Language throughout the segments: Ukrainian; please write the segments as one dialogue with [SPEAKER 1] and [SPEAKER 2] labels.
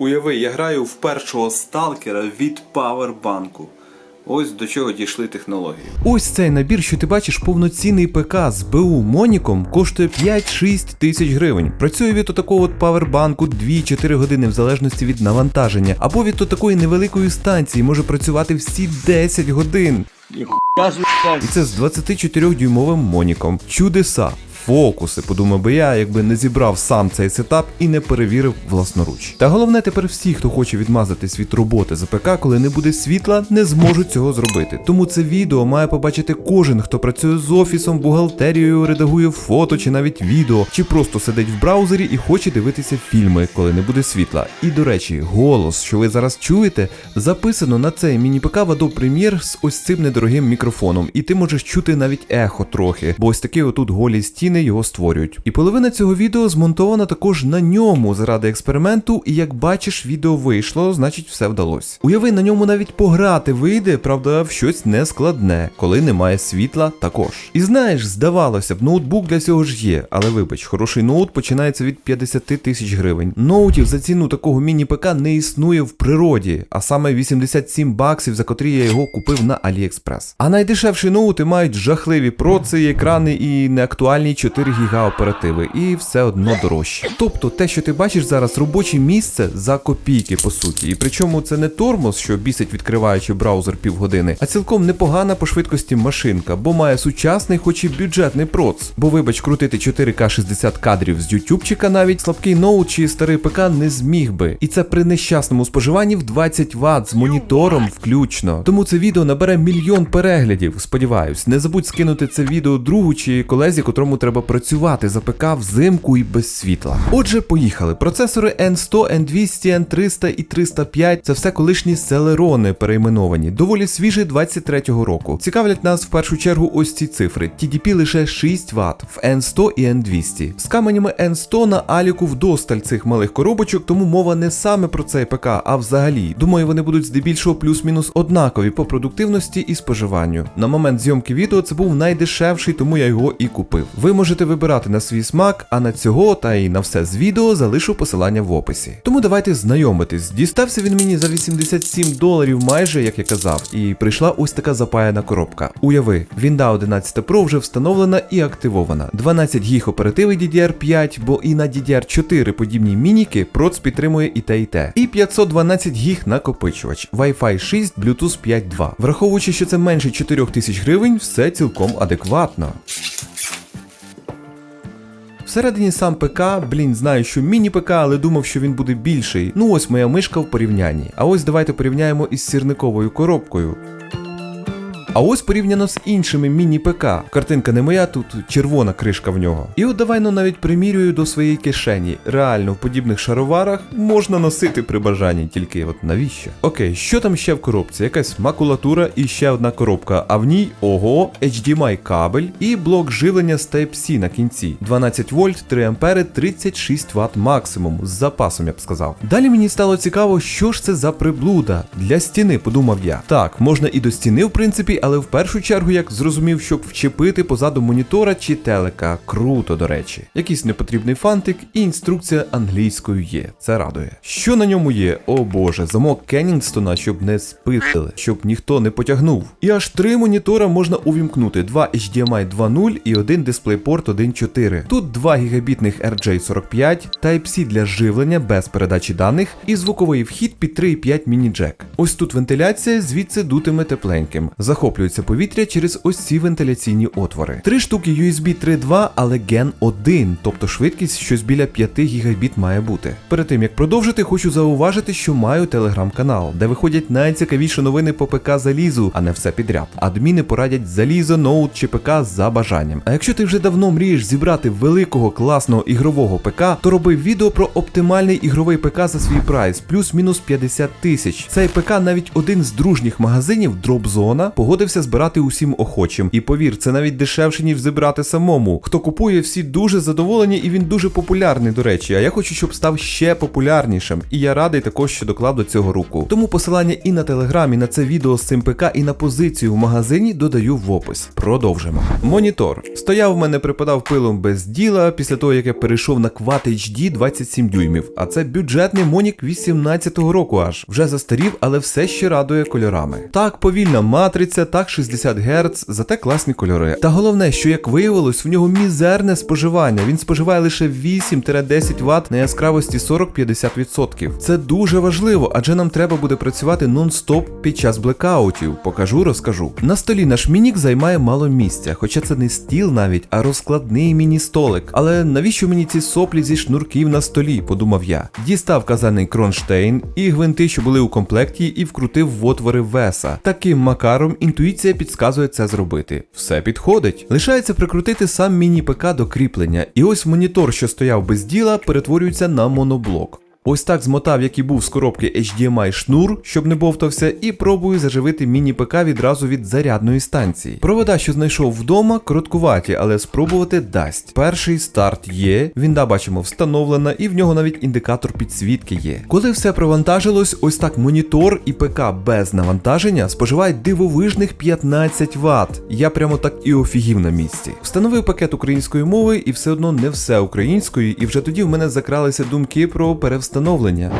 [SPEAKER 1] Уяви, я граю в першого сталкера від павербанку. Ось до чого дійшли технології.
[SPEAKER 2] Ось цей набір, що ти бачиш, повноцінний ПК з БУ Моніком коштує 5-6 тисяч гривень. Працює від отакого от павербанку 2-4 години в залежності від навантаження, або від отакої невеликої станції може працювати всі 10 годин. І це з 24-дюймовим Моніком. Чудеса. Фокуси, подумав би я, якби не зібрав сам цей сетап і не перевірив власноруч. Та головне тепер всі, хто хоче відмазатись від роботи за ПК, коли не буде світла, не зможуть цього зробити. Тому це відео має побачити кожен, хто працює з офісом, бухгалтерією, редагує фото чи навіть відео, чи просто сидить в браузері і хоче дивитися фільми, коли не буде світла. І до речі, голос, що ви зараз чуєте, записано на цей міні-ПК в Adobe Premiere з ось цим недорогим мікрофоном, і ти можеш чути навіть ехо трохи, бо ось такі отут голі стіни його створюють. І половина цього відео змонтована також на ньому заради експерименту, і як бачиш, відео вийшло, значить все вдалося. Уяви, на ньому навіть пограти вийде, правда, в щось нескладне, коли немає світла також. І знаєш, здавалося б, ноутбук для цього ж є, але вибач, хороший ноут починається від 50 тисяч гривень. Ноутів за ціну такого міні-ПК не існує в природі, а саме 87 баксів, за котрі я його купив на AliExpress. А найдешевші ноути мають жахливі проци, екрани і неактуальні 4 гіга оперативи, і все одно дорожче. Тобто те, що ти бачиш зараз, робоче місце за копійки, по суті. І причому це не тормоз, що бісить відкриваючи браузер півгодини, а цілком непогана по швидкості машинка, бо має сучасний, хоч і бюджетний проц. Бо вибач, крутити 4К 60 кадрів з ютубчика навіть слабкий ноут чи старий ПК не зміг би. І це при нещасному споживанні в 20 Вт з монітором включно. Тому це відео набере мільйон переглядів, сподіваюсь. Не забудь скинути це відео другу чи колезі, котрому треба працювати за ПК взимку і без світла. Отже, поїхали. Процесори N100, N200, N300 і 305 це все колишні селерони перейменовані, доволі свіжі 23-го року. Цікавлять нас в першу чергу ось ці цифри. TDP лише 6 Вт в N100 і N200. З каменями N100 на Аліку вдосталь цих малих коробочок, тому мова не саме про цей ПК, а взагалі. Думаю, вони будуть здебільшого плюс-мінус однакові по продуктивності і споживанню. На момент зйомки відео це був найдешевший, тому я його і купив. Ви можете вибирати на свій смак, а на цього та й на все з відео залишу посилання в описі. Тому давайте знайомитись. Дістався він мені за 87 доларів майже, як я казав, і прийшла ось така запаяна коробка. Уяви, Windows 11 Pro вже встановлена і активована. 12 гіг оперативи DDR5, бо і на DDR4 подібні мініки проц підтримує і те, і те. І 512 гіг накопичувач, Wi-Fi 6, Bluetooth 5.2. Враховуючи, що це менше 4000 гривень, все цілком адекватно. Всередині сам ПК, блін, знаю, що міні-ПК, але думав, що він буде більший. Ну ось моя мишка в порівнянні. А ось давайте порівняємо із сірниковою коробкою. А ось порівняно з іншими міні-ПК. Картинка не моя, тут червона кришка в нього. І от давай ну навіть примірюю до своєї кишені. Реально, в подібних шароварах можна носити при бажанні, тільки от навіщо? Окей, що там ще в коробці? Якась макулатура і ще одна коробка, а в ній ого, HDMI кабель і блок живлення з Type-C на кінці. 12 вольт, 3 ампери, 36 Вт максимум, з запасом я б сказав. Далі мені стало цікаво, що ж це за приблуда для стіни, подумав я. Так, можна і до стіни, в принципі, але в першу чергу як зрозумів, щоб вчепити позаду монітора чи телека. Круто, до речі. Якийсь непотрібний фантик і інструкція англійською є. Це радує. Що на ньому є? О боже, замок Кеннінгстона, щоб не спитили, щоб ніхто не потягнув. І аж три монітора можна увімкнути: два HDMI 2.0 і один DisplayPort 1.4. Тут 2 гігабітних RJ45, Type-C для живлення без передачі даних і звуковий вхід під 3.5 міні-джек. Ось тут вентиляція, звідси дутиме тепленьким. Захоплюється повітря через ось ці вентиляційні отвори. Три штуки USB 3.2, але Gen 1, тобто швидкість щось біля 5 гігабіт має бути. Перед тим як продовжити, хочу зауважити, що маю телеграм-канал, де виходять найцікавіші новини по ПК залізу, а не все підряд. Адміни порадять залізо, ноут чи ПК за бажанням. А якщо ти вже давно мрієш зібрати великого класного ігрового ПК, то роби відео про оптимальний ігровий ПК за свій прайс, плюс-мінус 50 тисяч. Цей ПК навіть один з дружніх магазинів Dropzone погодився доводився збирати усім охочим. І повір, це навіть дешевше, ніж зібрати самому. Хто купує, всі дуже задоволені, і він дуже популярний, до речі. А я хочу, щоб став ще популярнішим. І я радий також, що доклав до цього руку. Тому посилання і на телеграм, і на це відео з цим ПК, і на позицію в магазині додаю в опис. Продовжимо. Монітор. Стояв в мене, припадав пилом без діла після того, як я перейшов на Quad HD 27 дюймів. А це бюджетний Монік 18-го року аж. Вже застарів, але все ще радує кольорами. Так, повільна матриця, так 60 Гц, зате класні кольори. Та головне, що як виявилось, в нього мізерне споживання. Він споживає лише 8-10 Вт на яскравості 40-50%. Це дуже важливо, адже нам треба буде працювати нон-стоп під час блекаутів. Покажу, розкажу. На столі наш мінік займає мало місця, хоча це не стіл навіть, а розкладний міні-столик. Але навіщо мені ці соплі зі шнурків на столі? подумав я. Дістав казаний кронштейн і гвинти, що були у комплекті, і вкрутив в отвори веса. Таким макаром інтуїція підказує це зробити. Все підходить. Лишається прикрутити сам міні-ПК до кріплення, і ось монітор, що стояв без діла, перетворюється на моноблок. Ось так змотав, який був з коробки HDMI шнур, щоб не бовтався, і пробую заживити міні-ПК відразу від зарядної станції. Провода, що знайшов вдома, короткуваті, але спробувати дасть. Перший старт є, вінда бачимо встановлена, і в нього навіть індикатор підсвітки є. Коли все провантажилось, ось так монітор і ПК без навантаження споживають дивовижних 15 Вт. Я прямо так і офігів на місці. Встановив пакет української мови, і все одно не все українською, і вже тоді в мене закралися думки про перевстановлення.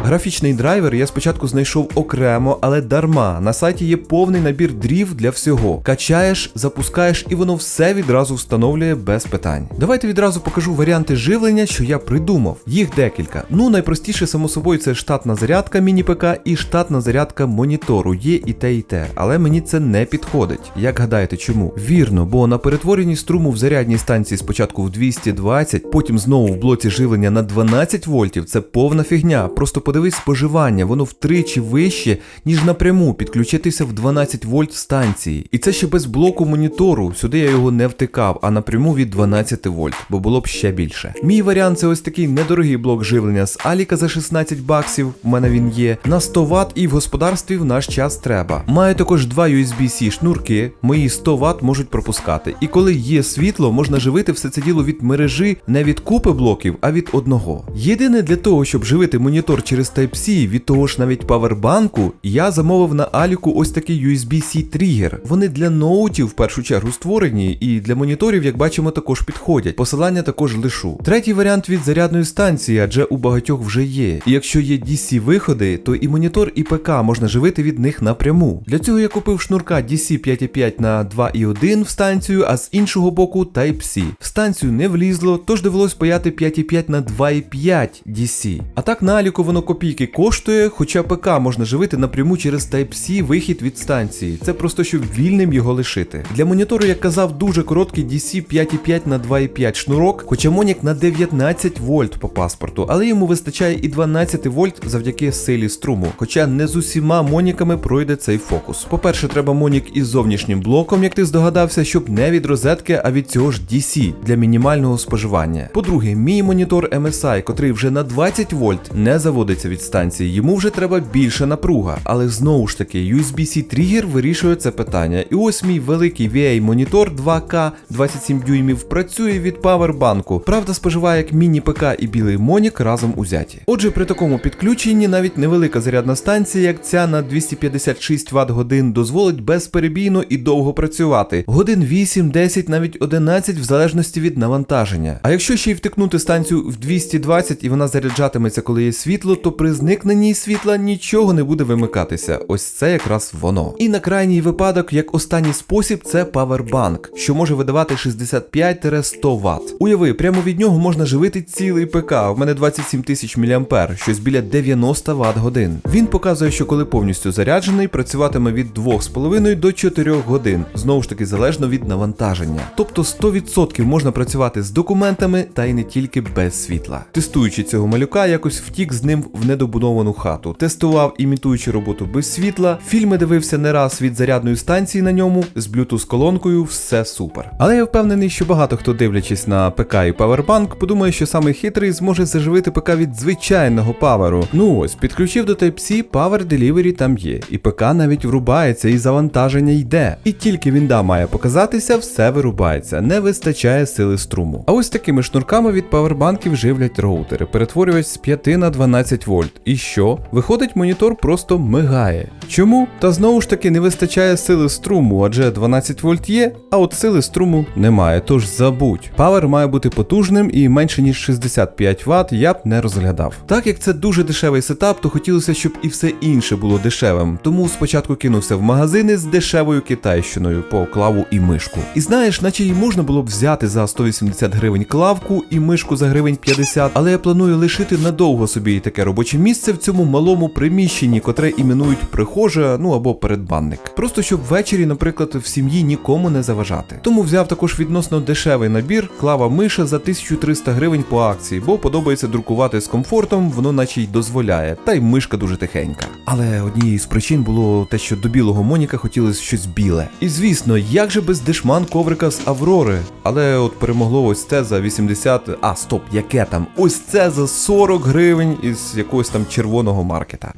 [SPEAKER 2] Графічний драйвер я спочатку знайшов окремо, але дарма. На сайті є повний набір дрів для всього. Качаєш, запускаєш, і воно все відразу встановлює без питань. Давайте відразу покажу варіанти живлення, що я придумав. Їх декілька. Ну, найпростіше, само собою, це штатна зарядка міні-ПК і штатна зарядка монітору. Є і те, і те. Але мені це не підходить. Як гадаєте, чому? Вірно, бо на перетворенні струму в зарядній станції спочатку в 220, потім знову в блоці живлення на 12 вольтів. Це повна фігня. Просто подивись споживання, воно втричі вище, ніж напряму підключитися в 12 вольт станції. І це ще без блоку монітору. Сюди я його не втикав, а напряму від 12 вольт, бо було б ще більше. Мій варіант це ось такий недорогий блок живлення з Аліка за 16 баксів. У мене він є. На 100 Вт і в господарстві в наш час треба. Маю також два USB-C шнурки, мої 100 Вт можуть пропускати. І коли є світло, можна живити все це діло від мережі не від купи блоків, а від одного. Єдине для того, щоб живити монітор через Type-C від того ж навіть павербанку, я замовив на Аліку ось такий USB-C тригер. Вони для ноутів в першу чергу створені, і для моніторів, як бачимо, також підходять. Посилання також лишу. Третій варіант від зарядної станції, адже у багатьох вже є. І якщо є DC виходи, то і монітор, і ПК можна живити від них напряму. Для цього я купив шнурка DC 5.5 на 2.1 в станцію, а з іншого боку Type-C. В станцію не влізло, тож довелось паяти 5.5 на 2.5 DC. А так на Аліку воно копійки коштує, хоча ПК можна живити напряму через Type-C вихід від станції. Це просто щоб вільним його лишити. Для монітору, як казав, дуже короткий DC 5.5 на 2.5 шнурок, хоча Монік на 19 вольт по паспорту, але йому вистачає і 12 вольт завдяки силі струму. Хоча не з усіма моніками пройде цей фокус. По-перше, треба монік із зовнішнім блоком, як ти здогадався, щоб не від розетки, а від цього ж DC для мінімального споживання. По-друге, мій монітор MSI, котрий вже на 20 вольт, не заводиться від станції, йому вже треба більше напруга. Але знову ж таки, USB-C тригер вирішує це питання. І ось мій великий VA монітор 2К 27 дюймів працює від павербанку. Правда, споживає як міні-ПК і білий монік разом узяті. Отже, при такому підключенні навіть невелика зарядна станція, як ця на 256 Вт годин, дозволить безперебійно і довго працювати. Годин 8, 10, навіть 11 в залежності від навантаження. А якщо ще й втикнути станцію в 220 і вона заряджатиметься, коли є світло, то при зникненні світла нічого не буде вимикатися. Ось це якраз воно. І на крайній випадок, як останній спосіб, це павербанк, що може видавати 65-100 Вт. Уяви, прямо від нього можна живити цілий ПК. У мене 27 тисяч мА, щось біля 90 Вт годин. Він показує, що коли повністю заряджений, працюватиме від 2,5 до 4 годин, знову ж таки залежно від навантаження. Тобто 100% можна працювати з документами та й не тільки без світла. Тестуючи цього малюка, якось втік з ним в недобудовану хату, тестував, імітуючи роботу без світла, фільми дивився не раз від зарядної станції на ньому, з Bluetooth колонкою, все супер. Але я впевнений, що багато хто дивлячись на ПК і Powerbank, подумає, що саме хитрий зможе заживити ПК від звичайного паверу. Ну ось, підключив до Type-C, Power Delivery там є, і ПК навіть врубається, і завантаження йде. І тільки вінда має показатися, все вирубається, не вистачає сили струму. А ось такими шнурками від павербанків живлять роутери, перетворювач з 5 на 12 вольт. І що? Виходить, монітор просто мигає. Чому? Та знову ж таки не вистачає сили струму, адже 12 вольт є, а от сили струму немає. Тож забудь. Павер має бути потужним і менше ніж 65 Вт я б не розглядав. Так як це дуже дешевий сетап, то хотілося, щоб і все інше було дешевим. Тому спочатку кинувся в магазини з дешевою китайщиною по клаву і мишку. І знаєш, наче й можна було б взяти за 180 гривень клавку і мишку за гривень 50, але я планую лишити надовго собі таке робоче місце в цьому малому приміщенні, котре іменують прихожа, ну або передбанник. Просто щоб ввечері, наприклад, в сім'ї нікому не заважати. Тому взяв також відносно дешевий набір клава миша за 1300 гривень по акції, бо подобається друкувати з комфортом, воно наче й дозволяє, та й мишка дуже тихенька. Але однією з причин було те, що до білого Моніка хотілося щось біле. І звісно, як же без дешман коврика з Аврори? Але от перемогло ось це за 80. А, стоп, яке там? Ось це за 40 гривень із якогось там червоного маркета.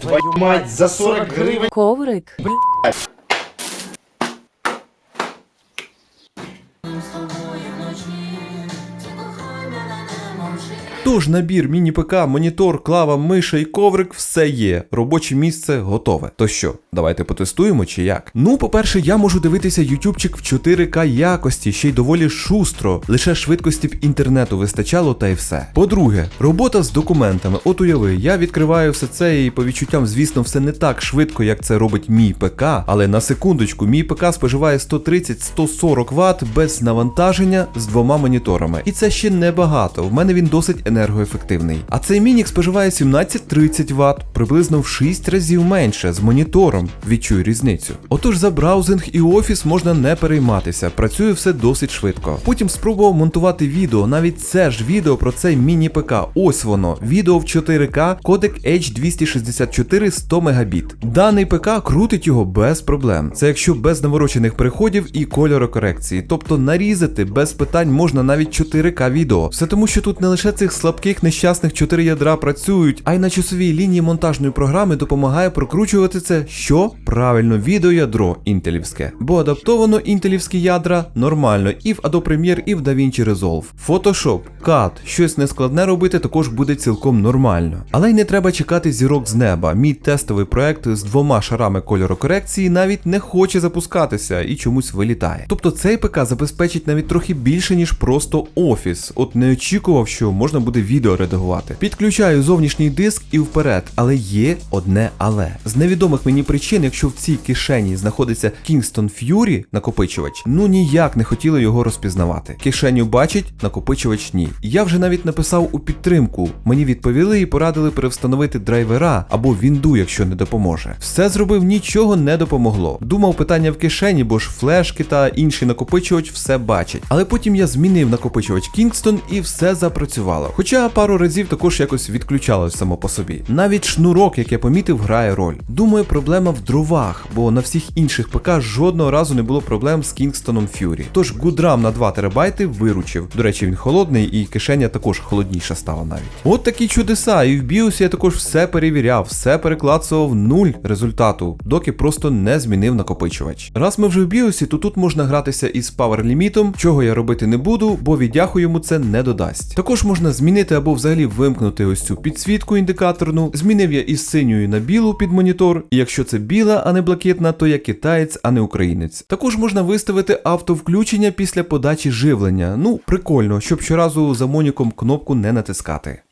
[SPEAKER 3] Твою мать, за 40 гривень.
[SPEAKER 4] Коврик.
[SPEAKER 2] Тож набір міні-ПК, монітор, клава, миша і коврик все є. Робоче місце готове. То що, давайте потестуємо чи як? Ну, по-перше, я можу дивитися ютубчик в 4К якості, ще й доволі шустро. Лише швидкості б інтернету вистачало та й все. По-друге, робота з документами. От уяви, я відкриваю все це і по відчуттям, звісно, все не так швидко, як це робить мій ПК. Але на секундочку, мій ПК споживає 130-140 Вт без навантаження з двома моніторами. І це ще небагато. В мене він досить енергоефективний. А цей мінік споживає 17-30 Вт, приблизно в 6 разів менше з монітором. Відчую різницю. Отож за браузинг і офіс можна не перейматися, працює все досить швидко. Потім спробував монтувати відео. Навіть це ж відео про цей міні-ПК. Ось воно. Відео в 4К, кодек H264 100 Мбіт. Даний ПК крутить його без проблем. Це якщо без наворочених переходів і кольорокорекції. Тобто нарізати без питань можна навіть 4К відео. Все тому, що тут не лише цих слабких нещасних 4 ядра працюють, а й на часовій лінії монтажної програми допомагає прокручувати це, що правильно відеоядро інтелівське. Бо адаптовано інтелівські ядра нормально і в Adobe Premiere, і в DaVinci Resolve. Photoshop, CAD, щось нескладне робити також буде цілком нормально. Але й не треба чекати зірок з неба. Мій тестовий проект з двома шарами кольорокорекції навіть не хоче запускатися і чомусь вилітає. Тобто цей ПК забезпечить навіть трохи більше, ніж просто офіс. От не очікував, що можна буде відео редагувати. Підключаю зовнішній диск і вперед, але є одне але. З невідомих мені причин, якщо в цій кишені знаходиться Kingston Fury накопичувач, ну ніяк не хотіли його розпізнавати. Кишеню бачить, накопичувач ні. Я вже навіть написав у підтримку. Мені відповіли і порадили перевстановити драйвера або вінду, якщо не допоможе. Все зробив, нічого не допомогло. Думав питання в кишені, бо ж флешки та інший накопичувач все бачать. Але потім я змінив накопичувач Kingston і все запрацювало. Хоча пару разів також якось відключалось само по собі. Навіть шнурок, як я помітив, грає роль. Думаю, проблема в дровах, бо на всіх інших ПК жодного разу не було проблем з Kingston Fury. Тож гудрам на 2 терабайти виручив. До речі, він холодний і кишеня також холодніша стала навіть. От такі чудеса, і в BIOS я також все перевіряв, все переклацував нуль результату, доки просто не змінив накопичувач. Раз ми вже в BIOS, то тут можна гратися із Power лімітом, чого я робити не буду, бо віддяху йому це не додасть. Також можна змінити або взагалі вимкнути ось цю підсвітку індикаторну. Змінив я із синьої на білу під монітор, і якщо це біла, а не блакитна, то я китаєць, а не українець. Також можна виставити автовключення після подачі живлення. Ну, прикольно, щоб щоразу за моніком кнопку не натискати.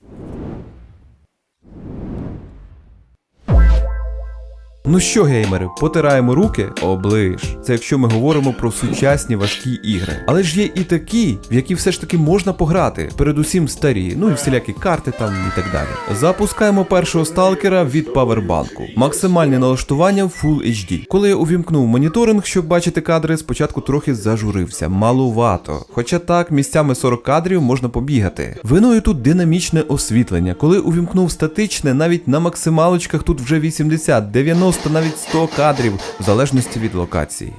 [SPEAKER 2] Ну що, геймери, потираємо руки? Оближ. Це якщо ми говоримо про сучасні важкі ігри. Але ж є і такі, в які все ж таки можна пограти. Передусім старі, ну і всілякі карти там і так далі. Запускаємо першого сталкера від павербанку. Максимальне налаштування в Full HD. Коли я увімкнув моніторинг, щоб бачити кадри, спочатку трохи зажурився, малувато. Хоча так, місцями 40 кадрів можна побігати. Виною тут динамічне освітлення. Коли увімкнув статичне, навіть на максималочках тут вже 80, 90, навіть 100 кадрів, в залежності від локації.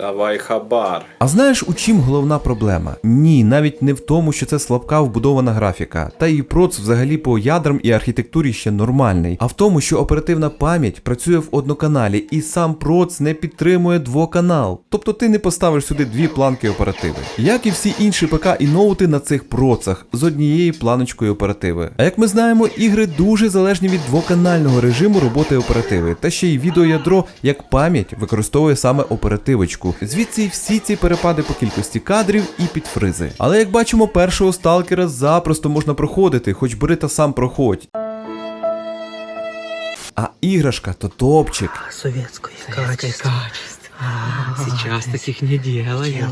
[SPEAKER 1] Давай хабар.
[SPEAKER 2] А знаєш, у чим головна проблема? Ні, навіть не в тому, що це слабка вбудована графіка, та і проц взагалі по ядрам і архітектурі ще нормальний, а в тому, що оперативна пам'ять працює в одноканалі, і сам проц не підтримує двоканал. Тобто ти не поставиш сюди дві планки оперативи. Як і всі інші ПК і ноути на цих процах з однією планочкою оперативи. А як ми знаємо, ігри дуже залежні від двоканального режиму роботи оперативи, та ще й відеоядро як пам'ять використовує саме оперативочку. Звідси й всі ці перепади по кількості кадрів і підфризи. Але як бачимо, першого сталкера запросто можна проходити, хоч бери та сам проходь. А іграшка то топчик.
[SPEAKER 4] Совєтської
[SPEAKER 5] Советское
[SPEAKER 4] качество.
[SPEAKER 5] качество. А, Сейчас таких не делают.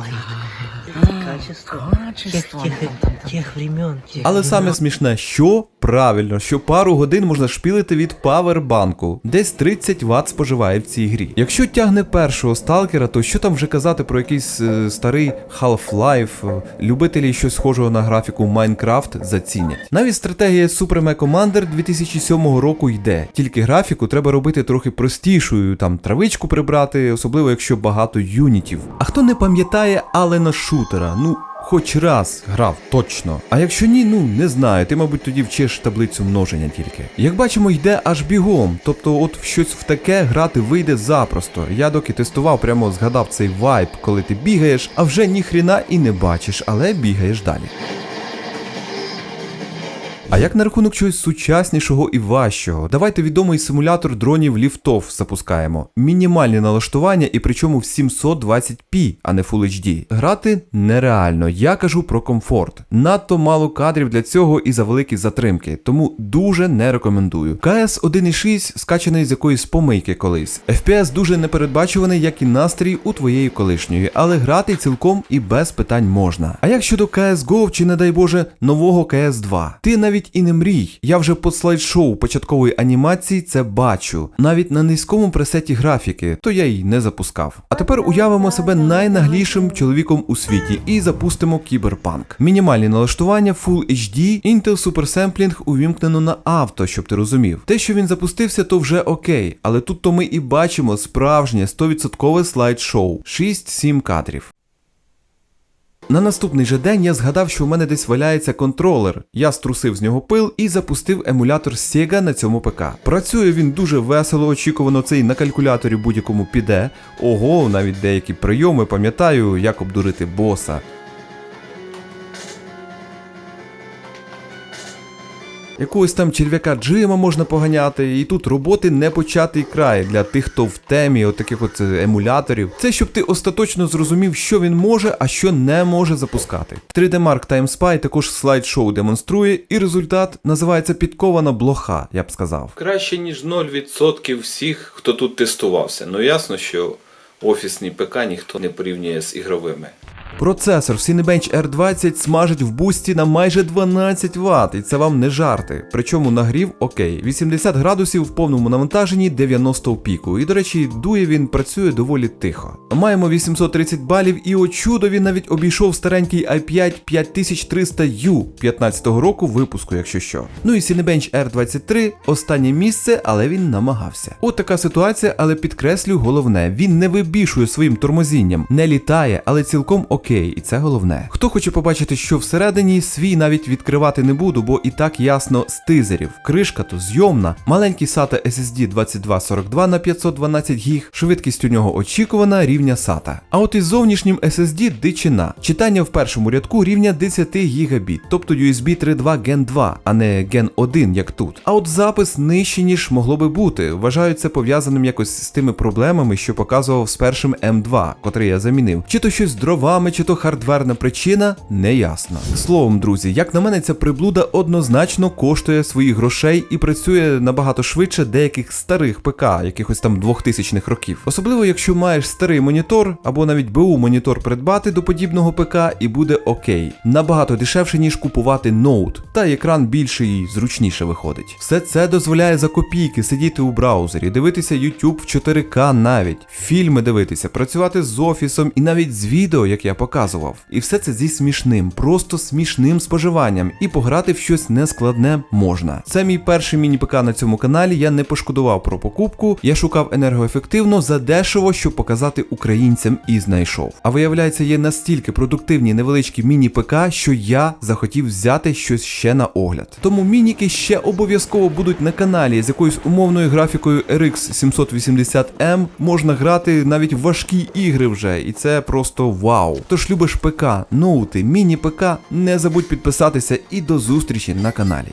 [SPEAKER 4] Качество. Тех, тех, тех времен.
[SPEAKER 2] Але саме смішне, що правильно, що пару годин можна шпілити від павербанку. Десь 30 Вт споживає в цій грі. Якщо тягне першого сталкера, то що там вже казати про якийсь е, старий Half-Life, любителі щось схожого на графіку Minecraft зацінять. Навіть стратегія Supreme Commander 2007 року йде, тільки графіку треба робити трохи простішою, там травичку прибрати, особливо якщо багато юнітів. А хто не пам'ятає Алена Шутера? Ну. Хоч раз грав точно. А якщо ні, ну не знаю, ти, мабуть, тоді вчиш таблицю множення тільки. Як бачимо, йде аж бігом. Тобто, от в щось в таке грати вийде запросто. Я доки тестував, прямо згадав цей вайб, коли ти бігаєш, а вже ніхріна і не бачиш, але бігаєш далі. А як на рахунок чогось сучаснішого і важчого? Давайте відомий симулятор дронів ліфтов запускаємо. Мінімальні налаштування і причому в 720p, а не Full HD. Грати нереально, я кажу про комфорт. Надто мало кадрів для цього і за великі затримки, тому дуже не рекомендую. КС 1.6 скачаний з якоїсь помийки колись. FPS дуже непередбачуваний, як і настрій у твоєї колишньої, але грати цілком і без питань можна. А як щодо CSGO чи, не дай Боже, нового CS2? Ти навіть і не мрій. Я вже по слайд-шоу початкової анімації це бачу. Навіть на низькому пресеті графіки, то я й не запускав. А тепер уявимо себе найнаглішим чоловіком у світі і запустимо кіберпанк. Мінімальні налаштування Full HD, Intel Super Sampling увімкнено на авто, щоб ти розумів. Те, що він запустився, то вже окей, але тут то ми і бачимо справжнє 100% слайд-шоу. 6-7 кадрів. На наступний же день я згадав, що у мене десь валяється контролер. Я струсив з нього пил і запустив емулятор Sega на цьому ПК. Працює він дуже весело, очікувано цей на калькуляторі будь-якому піде. Ого, навіть деякі прийоми пам'ятаю, як обдурити боса. Якогось там черв'яка Джима можна поганяти, і тут роботи не початий край для тих, хто в темі отаких от е, емуляторів. Це щоб ти остаточно зрозумів, що він може, а що не може запускати. 3D Mark Time Spy також слайд-шоу демонструє, і результат називається підкована блоха, я б сказав.
[SPEAKER 1] Краще, ніж 0% всіх, хто тут тестувався. Ну ясно, що офісні ПК ніхто не порівнює з ігровими.
[SPEAKER 2] Процесор Cinebench R20 смажить в бусті на майже 12 Вт, і це вам не жарти. Причому нагрів окей, 80 градусів в повному навантаженні, 90 в піку. І до речі, дує він працює доволі тихо. Маємо 830 балів, і о чудо він навіть обійшов старенький i5 5300U 15-го року випуску, якщо що. Ну і Cinebench R23 останнє місце, але він намагався. От така ситуація, але підкреслюю головне: він не вибішує своїм тормозінням, не літає, але цілком окей, і це головне. Хто хоче побачити, що всередині, свій навіть відкривати не буду, бо і так ясно з тизерів. Кришка то зйомна, маленький SATA SSD 2242 на 512 гіг, швидкість у нього очікувана рівня SATA. А от із зовнішнім SSD дичина. Читання в першому рядку рівня 10 гігабіт, тобто USB 3.2 Gen 2, а не Gen 1, як тут. А от запис нижче, ніж могло би бути. Вважаю це пов'язаним якось з тими проблемами, що показував з першим M2, котрий я замінив. Чи то щось з дровами саме чи то хардверна причина, не ясно. Словом, друзі, як на мене, ця приблуда однозначно коштує своїх грошей і працює набагато швидше деяких старих ПК, якихось там 2000-х років. Особливо, якщо маєш старий монітор або навіть БУ монітор придбати до подібного ПК і буде окей. Набагато дешевше, ніж купувати ноут, та екран більший і зручніше виходить. Все це дозволяє за копійки сидіти у браузері, дивитися YouTube в 4К навіть, фільми дивитися, працювати з офісом і навіть з відео, як я показував. І все це зі смішним, просто смішним споживанням, і пограти в щось нескладне можна. Це мій перший міні-ПК на цьому каналі. Я не пошкодував про покупку. Я шукав енергоефективно за дешево, щоб показати українцям і знайшов. А виявляється, є настільки продуктивні невеличкі міні-ПК, що я захотів взяти щось ще на огляд. Тому мініки ще обов'язково будуть на каналі з якоюсь умовною графікою RX 780M. Можна грати навіть важкі ігри вже, і це просто вау. Тож любиш ПК, ноути, міні-ПК, не забудь підписатися і до зустрічі на каналі.